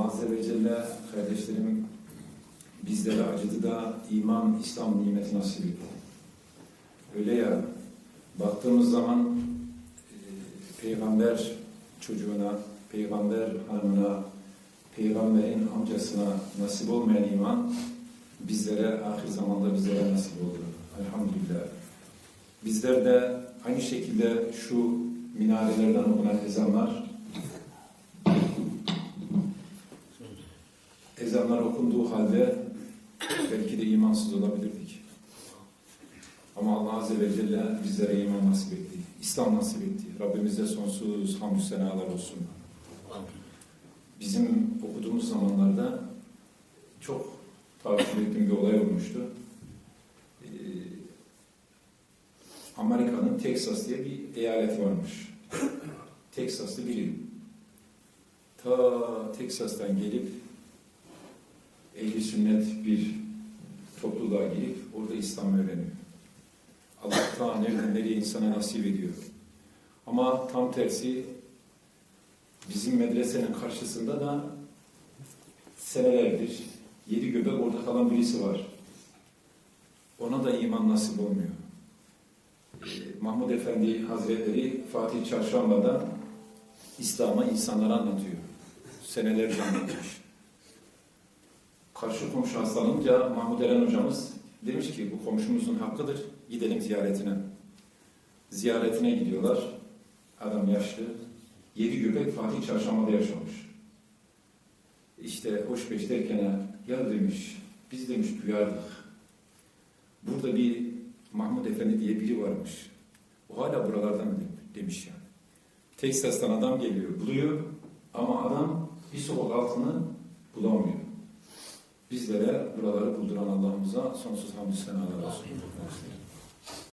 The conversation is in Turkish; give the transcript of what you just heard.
Allah Azze ve Celle kardeşlerim bizlere acıdı da iman, İslam nimeti nasip etti. Öyle ya, baktığımız zaman e, peygamber çocuğuna, peygamber hanımına, peygamberin amcasına nasip olmayan iman bizlere ahir zamanda bizlere nasip oldu. Elhamdülillah. Bizler de aynı şekilde şu minarelerden okunan ezanlar ezanlar okunduğu halde belki de imansız olabilirdik. Ama Allah Azze ve Celle bizlere iman nasip etti. İslam nasip etti. Rabbimize sonsuz hamdü senalar olsun. Bizim okuduğumuz zamanlarda çok takip ettiğim bir olay olmuştu. Ee, Amerika'nın Texas diye bir eyalet varmış. Texaslı biri. Ta Texas'tan gelip ehli sünnet bir topluluğa girip orada İslam öğreniyor. Allah ta nereden nereye insana nasip ediyor. Ama tam tersi bizim medresenin karşısında da senelerdir yedi göbek orada kalan birisi var. Ona da iman nasip olmuyor. Ee, Mahmud Efendi Hazretleri Fatih Çarşamba'da İslam'a insanlara anlatıyor. Senelerce anlatmış. Karşı komşu hastalanınca Mahmud Eren hocamız demiş ki bu komşumuzun hakkıdır. Gidelim ziyaretine. Ziyaretine gidiyorlar. Adam yaşlı. Yedi göbek Fatih Çarşamba'da yaşamış. İşte hoş beş derken ya demiş biz demiş duyardık. Burada bir Mahmud Efendi diye biri varmış. O hala buralardan demiş yani. Teksas'tan adam geliyor, buluyor ama adam bir sokak altını bulamıyor. Bizlere buraları bulduran Allah'ımıza sonsuz hamdü senalar olsun.